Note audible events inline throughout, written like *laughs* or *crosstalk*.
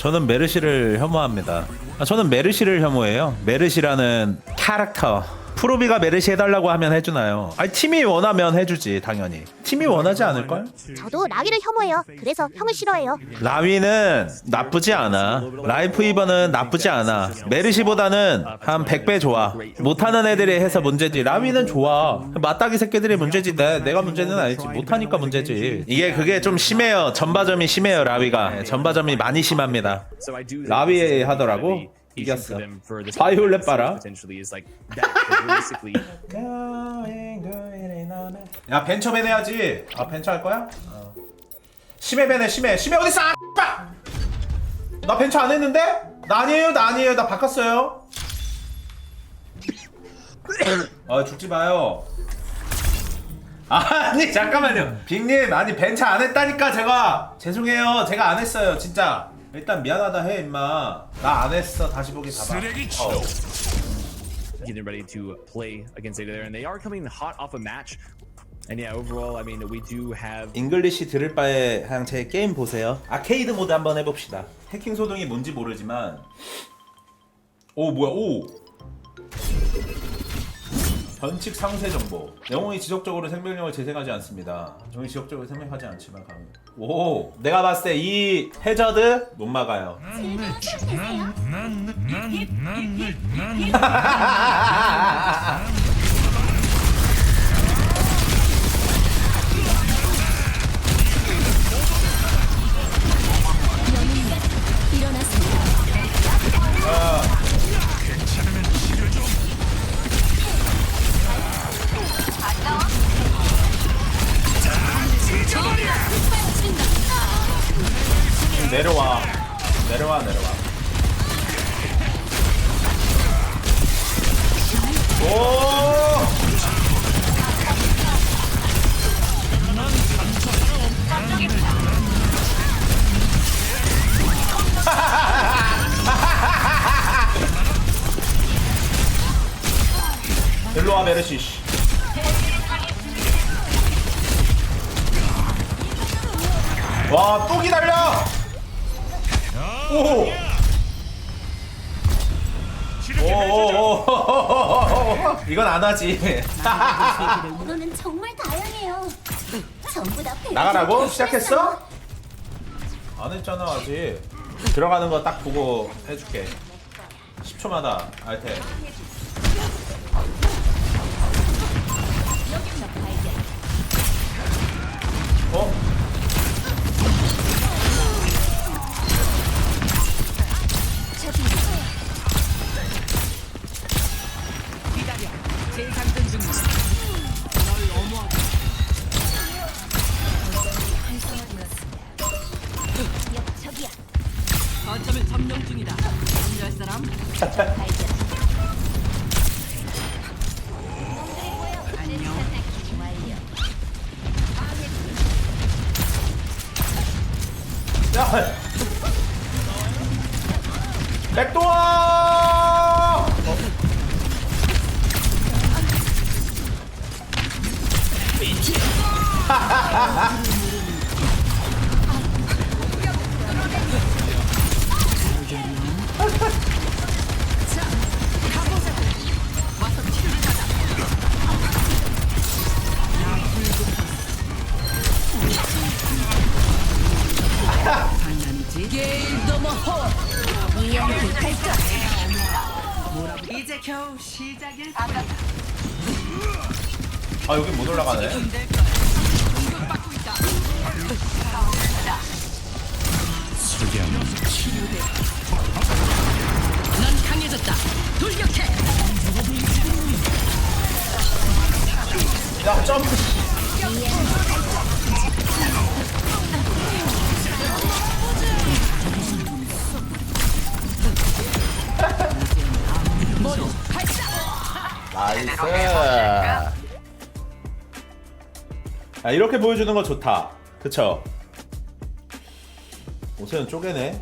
저는 메르시를 혐오합니다. 아, 저는 메르시를 혐오해요. 메르시라는 캐릭터. 프로비가 메르시 해달라고 하면 해주나요? 아니 팀이 원하면 해주지 당연히. 팀이 원하지 않을걸? 저도 라위를 혐오해요. 그래서 형을 싫어해요. 라위는 나쁘지 않아. 라이프 이버는 나쁘지 않아. 메르시보다는 한 100배 좋아. 못하는 애들이 해서 문제지. 라위는 좋아. 맞다기 새끼들이 문제지. 내, 내가 문제는 아니지. 못하니까 문제지. 이게 그게 좀 심해요. 전바점이 심해요, 라위가. 네, 전바점이 많이 심합니다. 라위 하더라고? 이겼어. 바이올렛 봐라. *laughs* 야 벤처 밴 해야지. 아 벤처 할 거야? 어. 심해 밴해 심해. 심해 어딨어? 아, X발! 나 벤처 안 했는데? 나 아니에요 나 아니에요 나 바꿨어요. 아 죽지 마요. 아니 잠깐만요 빅님 아니 벤처 안 했다니까 제가 죄송해요 제가 안 했어요 진짜 일단 미안하다 해 임마 나 안 했어 다시 보기 봐봐 어. getting ready to play against Ada there, and they are coming hot off a match. And yeah, overall, I mean, we do have 잉글리시 들을 바에 그냥 제 게임 보세요. 아케이드 모드 한번 해봅시다. 해킹 소동이 뭔지 모르지만 오 뭐야 오 변칙 상세 정보 영웅이 지속적으로 생명력을 재생하지 않습니다. 영웅이 지속적으로 생명하지 않지만 강. 오 내가 봤을 때 이 해저드 못 막아요. 내려와 내려와 내려와. 오! 일로 와 메르시. 씨. 와, 또 기다려! 오! 오오오 이건 안 하지. 너는 정말 다양해요. 전부 다 나가라고? 시작했어? 안 했잖아 아직. 들어가는 거딱 보고 해줄게. 10초마다 알테. 어? 야! 백도어! *laughs* *laughs* 이제 겨우 시작일 아 여기 못 올라가네. 넌 강해졌다. 돌격해. 야 점프. 나이스. 아 이렇게 보여주는 거 좋다. 그쵸? 옷은 쪼개네.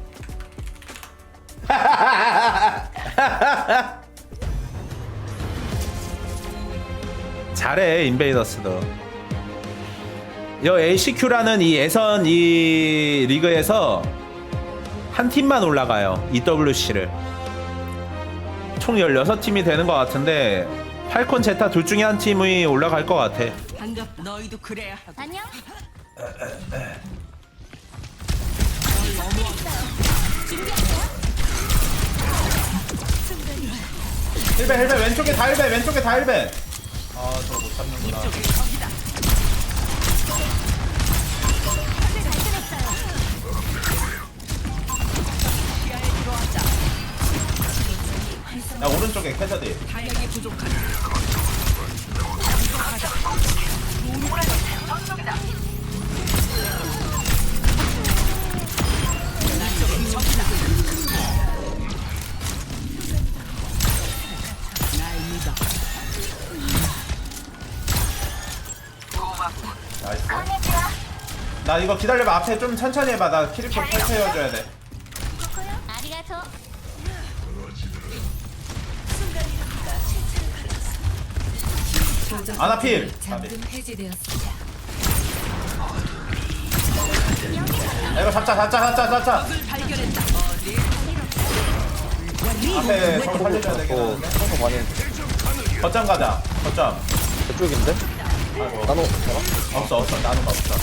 *laughs* 잘해 인베이더스도. 여 ACQ라는 이 예선 이 리그에서 한 팀만 올라가요. EWC를. 총 16팀이 되는 것 같은데 팔콘 제타 둘 중에 한 팀이 올라갈 것 같아. 반갑. 너희도 그래야 하고. 안녕. 힐벤 힐벤 왼쪽에 다 힐벤 왼쪽에 다 힐벤 아 저거 못 잡는구나 야 오른쪽에 캐서디. 나이스. 나 이거 기다려봐. 앞에 좀 천천히 해봐. 나 키리코 탈퇴해줘야 돼 아나필 야, 이거 잡자 잡자 잡자 잡자. 앞에 저거 살려줘야 되겠는데 청소 많이 했는데 거점 가자 거점 저쪽인데? 나노 되나? 없어 없어 나누가 없어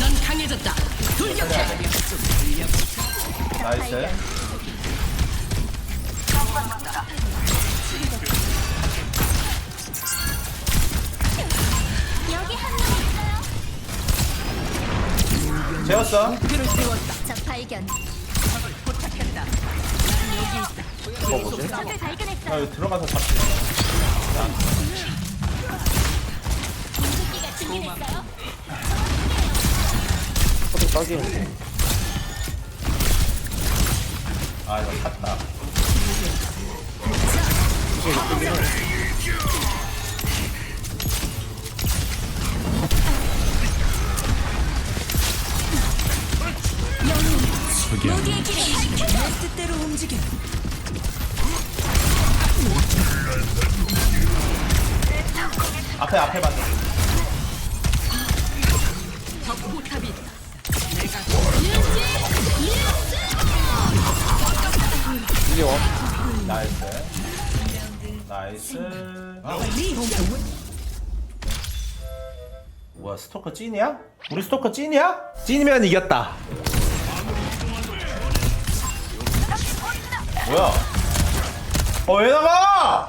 넌 강해졌다. 돌격해. 나이스 재웠어 목표를 세웠다. 적 발견. 이거 뭐지? 적을 발견했어요. 여기 들어가서 잡지 준비됐어요. 커튼 딱이는데 아 이거 탔다 뜻대로 움직여. 앞에 앞에 봐줘 적 포탑이 있다. 내가 이리 와 나이스 나이스 뭐야 스토커 찐이야? 우리 스토커 찐이야? 찐이면 이겼다 뭐야? 어 왜 나가?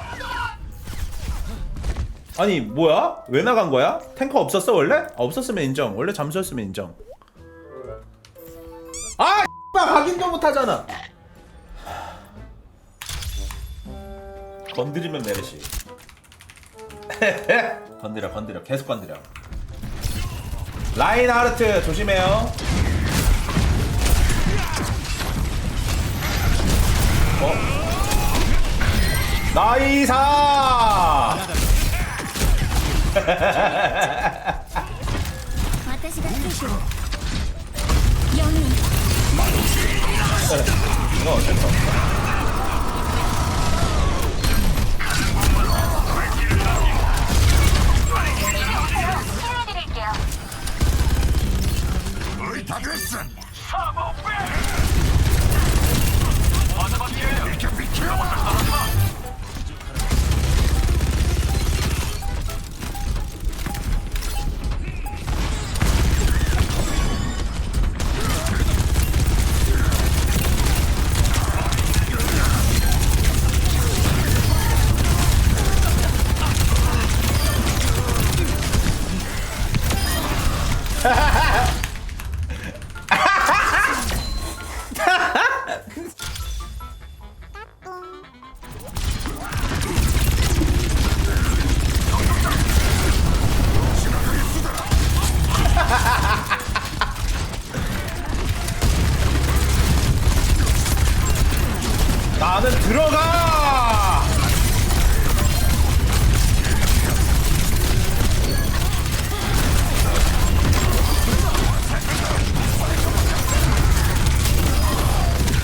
아니 뭐야? 왜 나간 거야? 탱커 없었어 원래? 아, 없었으면 인정. 원래 잠수였으면 인정. 아 확인도 못하잖아. 건드리면 메르시. *laughs* 건드려 건드려. 계속 건드려. 라인 하르트 조심해요 나이사! 이거 어쩔 수 없어. 다 그랬어. 사모 빼! Show up!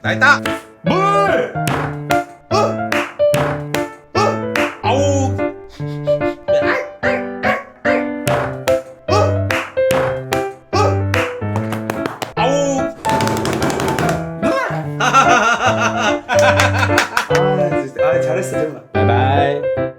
나 있다! 물!